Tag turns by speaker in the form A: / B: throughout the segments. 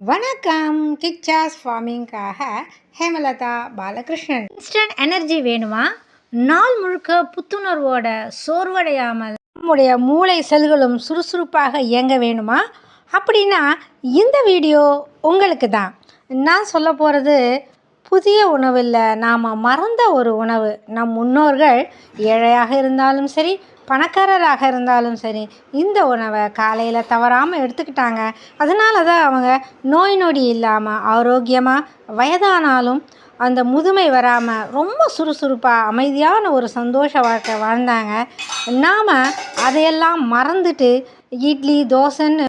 A: வணக்கம். கிச்சாஸ் ஃபார்மிங்காக Hemalatha Balakrishnan. Instant energy வேணுமா? நாள் முழுக்க புத்துணர்வோட சோர்வடையாமல் நம்முடைய மூளை செல்களும் சுறுசுறுப்பாக இயங்க வேணுமா? அப்படின்னா இந்த வீடியோ உங்களுக்கு தான். நான் சொல்ல போகிறது புதிய உணவில் நாம் மறந்த ஒரு உணவு. நம் முன்னோர்கள் ஏழையாக இருந்தாலும் சரி பணக்காரராக இருந்தாலும் சரி இந்த உணவை காலையில் தவறாமல் எடுத்துக்கிட்டாங்க. அதனால தான் அவங்க நோய் நொடி இல்லாமல் ஆரோக்கியமாக வயதானாலும் அந்த முதுமை வராமல் ரொம்ப சுறுசுறுப்பாக அமைதியான ஒரு சந்தோஷ வாழ்க்கை வாழ்ந்தாங்க. நாம் அதையெல்லாம் மறந்துட்டு இட்லி தோசைன்னு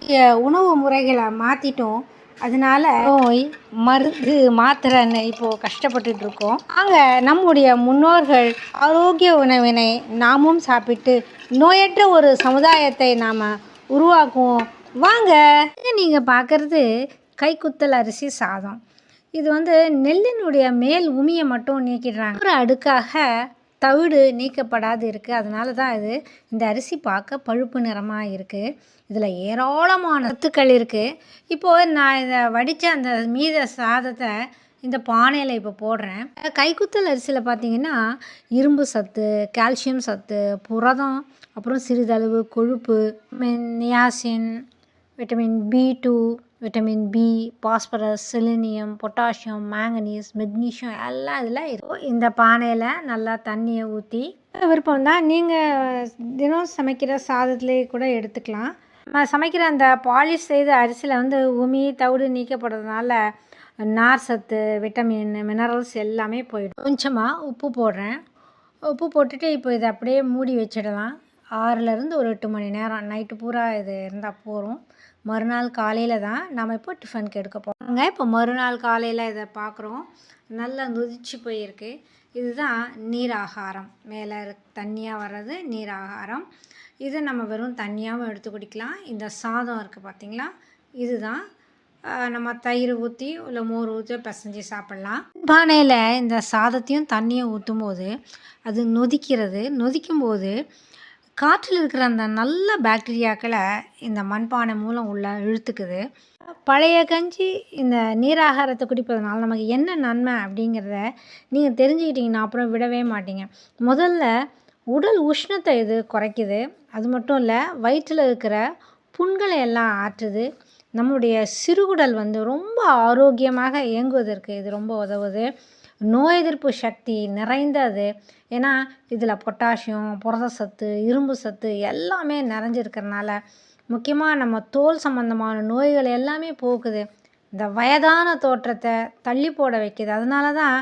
A: உணவு முறைகளை மாற்றிட்டோம் அதனால நோய் மருந்து மாத்திரைன்னு இப்போது கஷ்டப்பட்டுட்டு இருக்கோம் அங்கே நம்முடைய முன்னோர்கள் ஆரோக்கிய உணவினை நாமும் சாப்பிட்டு நோயற்ற ஒரு சமுதாயத்தை நாம் உருவாக்குவோம். வாங்க. நீங்கள் பார்க்குறது கைக்குத்தல் அரிசி சாதம். இது வந்து நெல்லினுடைய மேல் உமியை மட்டும் நீக்கிடுறாங்க. ஒரு அடுக்காக தவிடு நீக்கப்படாது இருக்குது அதனால தான் இது இந்த அரிசி பார்க்க பழுப்பு நிறமாக இருக்குது இதில் ஏராளமான சத்துக்கள் இருக்குது இப்போது நான் இதை வடித்த அந்த மீத சாதத்தை இந்த பானையில் இப்போ போடுறேன். கைக்குத்தல் அரிசியில் பார்த்தீங்கன்னா இரும்பு சத்து கால்சியம் சத்து புரதம் அப்புறம் சிறிதளவு கொழுப்பு niacin vitamin B two vitamin B phosphorus selenium potassium manganese magnesium எல்லாம் இதில் இருக்கும் இந்த பானையில் நல்லா தண்ணியை ஊற்றி விருப்பம் தான். நீங்கள் தினம் சமைக்கிற சாதத்துலேயே கூட எடுத்துக்கலாம். நம்ம சமைக்கிற அந்த பாலிஷ் செய்த அரிசியில் வந்து உமி தவிடு நீக்கப்படுறதுனால நார் சத்து விட்டமின் மினரல்ஸ் எல்லாமே போயிடும். கொஞ்சமாக உப்பு போடுறேன். உப்பு போட்டுட்டு இப்போ இதை அப்படியே மூடி வச்சிடலாம். ஆறுலேருந்து ஒரு எட்டு மணி நேரம். நைட்டு பூரா இது இருந்தால் போகிறோம் மறுநாள் காலையில் தான் நம்ம இப்போ டிஃபனுக்கு எடுக்க போகிறோங்க இப்போ மறுநாள் காலையில் இதை பார்க்குறோம் நல்லா நொதிச்சு போயிருக்கு. இதுதான் நீர் ஆகாரம். மேலே தண்ணியாக வர்றது நீர் ஆகாரம். இதை நம்ம வெறும் தண்ணியாகவும் எடுத்து குடிக்கலாம். இந்த சாதம் இருக்குது பார்த்திங்களா இதுதான். நம்ம தயிர் ஊற்றி இல்லை மோர் ஊற்றி பிசைஞ்சு சாப்பிட்லாம். பானையில் இந்த சாதத்தையும் தண்ணியும் ஊற்றும் போது அது நொதிக்கிறது. நொதிக்கும் போது காற்றில் இருக்கிற அந்த நல்ல பாக்டீரியாக்களை இந்த மண்பானை மூலம் உள்ள இழுத்துக்குது. பழைய கஞ்சி இந்த நீராகாரத்தை குடிப்பதனால நமக்கு என்ன நன்மை அப்படிங்கிறத நீங்கள் தெரிஞ்சுக்கிட்டிங்கன்னா அப்புறம் விடவே மாட்டீங்க. முதல்ல உடல் உஷ்ணத்தை இது குறைக்குது. அது மட்டும் இல்லை வயிற்றில் இருக்கிற புண்களை எல்லாம் ஆற்றுது. நம்முடைய சிறுகுடல் வந்து ரொம்ப ஆரோக்கியமாக இயங்குவதற்கு இது ரொம்ப உதவுது. நோய் எதிர்ப்பு சக்தி நிறைந்தது. ஏன்னா இதில் பொட்டாசியம் புரத சத்து இரும்பு சத்து எல்லாமே நிறைஞ்சிருக்கிறனால முக்கியமாக நம்ம தோல் சம்மந்தமான நோய்கள் எல்லாமே போக்குது இந்த வயதான தோற்றத்தை தள்ளி போட வைக்கிது. அதனால தான்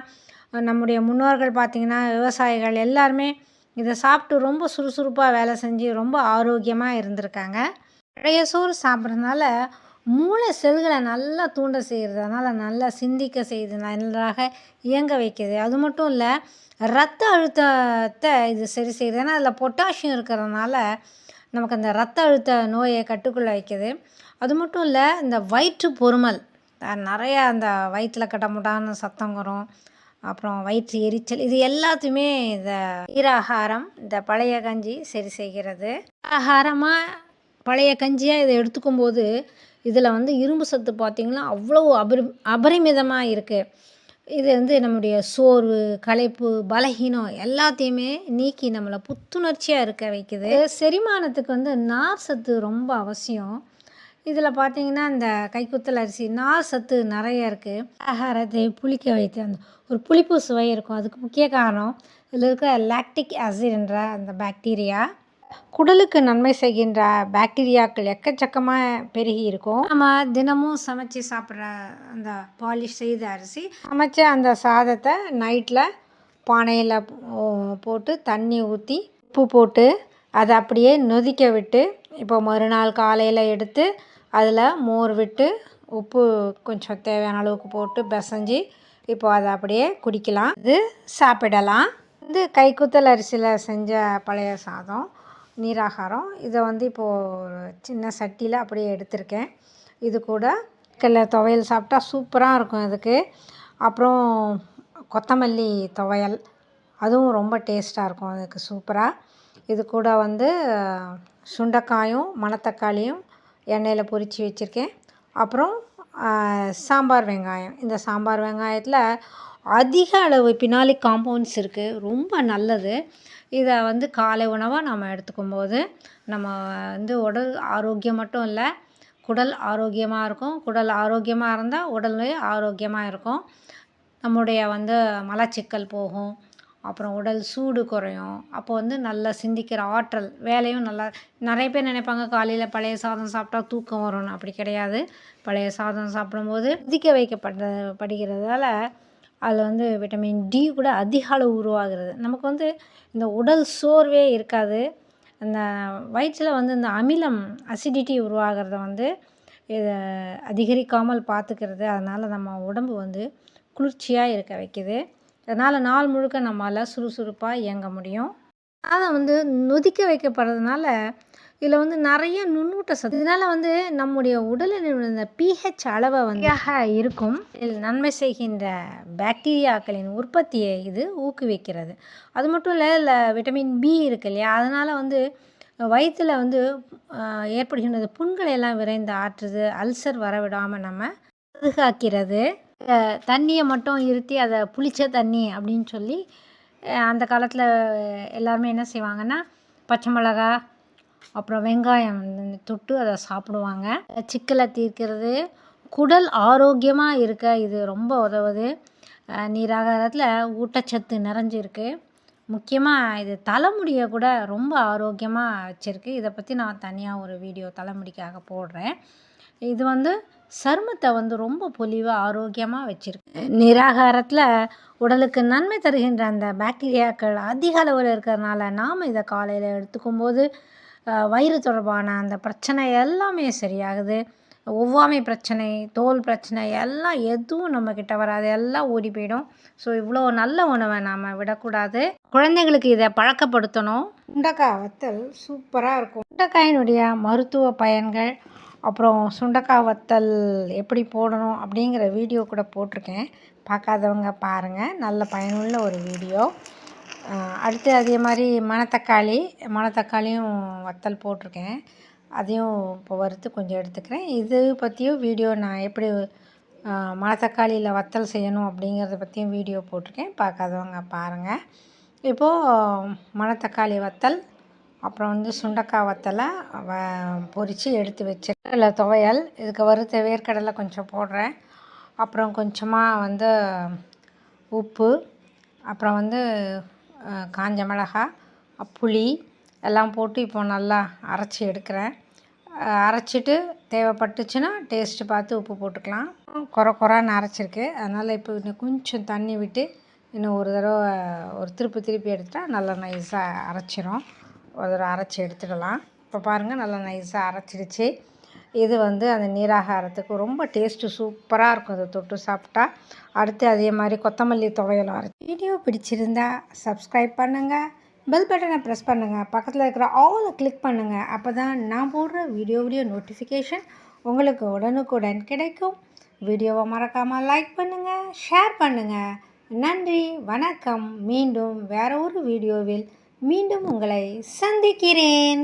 A: நம்முடைய முன்னோர்கள் பார்த்திங்கன்னா விவசாயிகள் எல்லாருமே இதை சாப்பிட்டு ரொம்ப சுறுசுறுப்பாக வேலை செஞ்சு ரொம்ப ஆரோக்கியமாக இருந்திருக்காங்க. பழைய சோறு சாப்பிட்றதுனால மூளை செல்களை நல்லா தூண்ட செய்கிறது அதனால் நல்லா சிந்திக்க செய்யுது நன்றாக இயங்க வைக்கிது அது மட்டும் இல்லை ரத்த அழுத்தத்தை இது சரி செய்யுது. ஏன்னா அதில் பொட்டாசியம் இருக்கிறதுனால நமக்கு அந்த ரத்த அழுத்த நோயை கட்டுக்குள்ளே வைக்கிது. அது மட்டும் இல்லை இந்த வயிற்று பொறுமல். நிறையா அந்த வயிற்றில் கட்ட சத்தம் வரும். அப்புறம் வயிற்று எரிச்சல். இது எல்லாத்தையுமே இந்த ஈராகாரம் இந்த பழைய கஞ்சி சரி செய்கிறது. ஆகாரமாக பழைய கஞ்சியாக இதை எடுத்துக்கும் போது இதில் வந்து இரும்பு சத்து பார்த்திங்கன்னா அவ்வளோ அபரி அபரிமிதமாக இருக்குது இது வந்து நம்முடைய சோர்வு களைப்பு பலகீனம் எல்லாத்தையுமே நீக்கி நம்மளை புத்துணர்ச்சியாக இருக்க வைக்குது. செரிமானத்துக்கு வந்து நார் சத்து ரொம்ப அவசியம். இதில் பார்த்திங்கன்னா இந்த கைக்குத்தல் அரிசி நார் சத்து நிறைய இருக்குது ஆகாரத்தை புளிக்க வைத்து அந்த ஒரு புளிப்பு சுவை இருக்கும். அதுக்கு முக்கிய காரணம் இதில் இருக்கிற லாக்டிக் ஆசிட் என்ற அந்த பாக்டீரியா குடலுக்கு நன்மை செய்கின்ற பாக்டீரியாக்கள் எக்கச்சக்கமாக பெருகி இருக்கும். நம்ம தினமும் சமைச்சு சாப்பிட்ற அந்த பாலிஷ் செய்த அரிசி சமைச்ச அந்த சாதத்தை நைட்டில் பானையில் போட்டு தண்ணி ஊற்றி உப்பு போட்டு அதை அப்படியே நொதிக்க விட்டு இப்போ மறுநாள் காலையில் எடுத்து அதில் மோர் விட்டு உப்பு கொஞ்சம் தேவையான அளவுக்கு போட்டு பிசைஞ்சி இப்போ அதை அப்படியே குடிக்கலாம். இது சாப்பிடலாம். இது கைக்குத்தல் அரிசியில் செஞ்ச பழைய சாதம். நீராகாரம். இதை வந்து இப்போது சின்ன சட்டியில் அப்படியே எடுத்திருக்கேன். இது கூட கல்ல துவையல் சாப்பிட்டா சூப்பராக இருக்கும் இதுக்கு. அப்புறம் கொத்தமல்லி துவையல். அதுவும் ரொம்ப டேஸ்ட்டாக இருக்கும் அதுக்கு சூப்பராக இது கூட வந்து சுண்டைக்காயும் மணத்தக்காளியும் எண்ணெயில் பொரித்து வச்சுருக்கேன். அப்புறம் சாம்பார் வெங்காயம். இந்த சாம்பார் வெங்காயத்தில் அதிக அளவு பினாலிக் காம்பவுண்ட்ஸ் இருக்குது ரொம்ப நல்லது. இதை வந்து காலை உணவாக நம்ம எடுத்துக்கும் போது நம்ம வந்து உடல் ஆரோக்கியம் மட்டும் இல்லை குடல் ஆரோக்கியமாக இருக்கும். குடல் ஆரோக்கியமாக இருந்தால் உடல்லையும் ஆரோக்கியமாக இருக்கும். நம்முடைய வந்து மலச்சிக்கல் போகும். அப்புறம் உடல் சூடு குறையும். அப்போ வந்து நல்லா சிந்திக்கிற ஆற்றல் வேலையும் நல்லா நிறைய பேர் நினைப்பாங்க காலையில் பழைய சாதம் சாப்பிட்டா தூக்கம் வரும்னு. அப்படி கிடையாது. பழைய சாதம் சாப்பிடும்போது சிந்திக்க வைக்கப்படுற படிக்கிறதால அதில் வந்து விட்டமின் டி கூட அதிக அளவு உருவாகிறது. நமக்கு வந்து இந்த உடல் சோர்வே இருக்காது. அந்த வயிற்றில் வந்து இந்த அமிலம் அசிடிட்டி உருவாகிறத வந்து இதை அதிகரிக்காமல் பார்த்துக்கிறது. அதனால் நம்ம உடம்பு வந்து குளிர்ச்சியாக இருக்க வைக்குது. அதனால் நாள் முழுக்க நம்மளால் சுறுசுறுப்பாக இயங்க முடியும். அதை வந்து நொதிக்க வைக்கப்படுறதுனால இதில் வந்து நிறைய நுண்ணூட்ட சத்து. இதனால் வந்து நம்முடைய உடலில் இந்த பிஹெச் அளவை வந்து இருக்கும். இதில் நன்மை செய்கின்ற பாக்டீரியாக்களின் உற்பத்தியை இது ஊக்குவிக்கிறது. அது மட்டும் இல்லை இல்லை விட்டமின் பி இருக்கு இல்லையா? அதனால் வந்து வயிற்றில் வந்து ஏற்படுகின்றது புண்களை எல்லாம் விரைந்து ஆற்றுது அல்சர் வரவிடாமல் நம்ம பாதுகாக்கிறது. தண்ணியை மட்டும் இருத்தி அதை புளிச்ச தண்ணி அப்படின்னு சொல்லி அந்த காலத்தில் எல்லாருமே என்ன செய்வாங்கன்னா பச்சை மிளகா அப்புறம் வெங்காயம் தொட்டு அதை சாப்பிடுவாங்க. சிக்கலை தீர்க்கிறது. குடல் ஆரோக்கியமாக இருக்க இது ரொம்ப உதவுது. நீராகாரத்தில் ஊட்டச்சத்து நிறைஞ்சிருக்கு. முக்கியமாக இது தலைமுடியை கூட ரொம்ப ஆரோக்கியமாக வச்சுருக்கு. இதை பற்றி நான் தனியாக ஒரு வீடியோ தலைமுடிக்காக போடுறேன். இது வந்து சருமத்தை வந்து ரொம்ப பொலிவாக ஆரோக்கியமாக வச்சுருக்கு. நிராகாரத்தில் உடலுக்கு நன்மை தருகின்ற அந்த பாக்டீரியாக்கள் அதிக அளவில் இருக்கிறதுனால நாம் இதை காலையில் எடுத்துக்கும் போது வயிறு தொடர்பான அந்த பிரச்சனை எல்லாமே சரியாகுது. ஒவ்வாமை பிரச்சனை தோல் பிரச்சனை எல்லாம் எதுவும் நம்மக்கிட்ட வராது. எல்லாம் ஓடி போயிடும். ஸோ இவ்வளோ நல்ல உணவை நாம் விடக்கூடாது. குழந்தைங்களுக்கு இதை பழக்கப்படுத்தணும். சுண்டக்காய் வத்தல் சூப்பராக இருக்கும். சுண்டக்காயினுடைய மருத்துவ பயன்கள் அப்புறம் சுண்டக்காய் வத்தல் எப்படி போடணும் அப்படிங்கிற வீடியோ கூட போட்டிருக்கேன். பார்க்காதவங்க பாருங்கள் நல்ல பயனுள்ள ஒரு வீடியோ. அடுத்து அதே மாதிரி மணத்தக்காளி மணத்தக்காளியும் வத்தல் போட்டிருக்கேன். அதையும் இப்போ வறுத்து கொஞ்சம் எடுத்துக்கிறேன். இது பற்றியும் வீடியோ நான் எப்படி மணத்தக்காளியில் வத்தல் செய்யணும் அப்படிங்கிறத பற்றியும் வீடியோ போட்டிருக்கேன். பார்க்காதவங்க பாருங்கள் இப்போது மணத்தக்காளி வத்தல் அப்புறம் வந்து சுண்டக்காய் வத்தலை வ பொரித்து எடுத்து வச்சேன் இல்லை துவையல் இதுக்கு வறுத்த வேர்க்கடலை கொஞ்சம் போடுறேன். அப்புறம் கொஞ்சமாக வந்து உப்பு அப்புறம் வந்து காஞ்ச மிளகா புளி எல்லாம் போட்டு இப்போ நல்லா அரைச்சி எடுக்கிறேன். அரைச்சிட்டு தேவைப்பட்டுச்சுன்னா டேஸ்ட்டு பார்த்து உப்பு போட்டுக்கலாம். குறை குறான்னு அரைச்சிருக்கு. அதனால் இப்போ இன்னும் கொஞ்சம் தண்ணி விட்டு இன்னும் ஒரு தடவை ஒரு திருப்பி திருப்பி எடுத்தால் நல்லா நைஸாக அரைச்சிரும். ஒரு தடவை அரைச்சி எடுத்துக்கலாம் இப்போ பாருங்கள் நல்லா நைஸாக அரைச்சிடுச்சு. இது வந்து அந்த நீராகாரத்துக்கு ரொம்ப டேஸ்ட்டு சூப்பராக இருக்கும். அதை தொட்டு சாப்பிட்டா. அடுத்து அதே மாதிரி கொத்தமல்லி துவையலும் அரைச்சி. வீடியோ பிடிச்சிருந்தா சப்ஸ்கிரைப் பண்ணுங்கள் பெல் பட்டனை ப்ரெஸ் பண்ணுங்கள் பக்கத்தில் இருக்கிற ஆலை கிளிக் பண்ணுங்கள் அப்போ தான் நான் போடுற வீடியோவுடைய நோட்டிஃபிகேஷன் உங்களுக்கு உடனுக்குடன் கிடைக்கும். வீடியோவை மறக்காமல் லைக் பண்ணுங்கள் ஷேர் பண்ணுங்கள் நன்றி வணக்கம். மீண்டும் வேற ஒரு வீடியோவில் மீண்டும் உங்களை சந்திக்கிறேன்.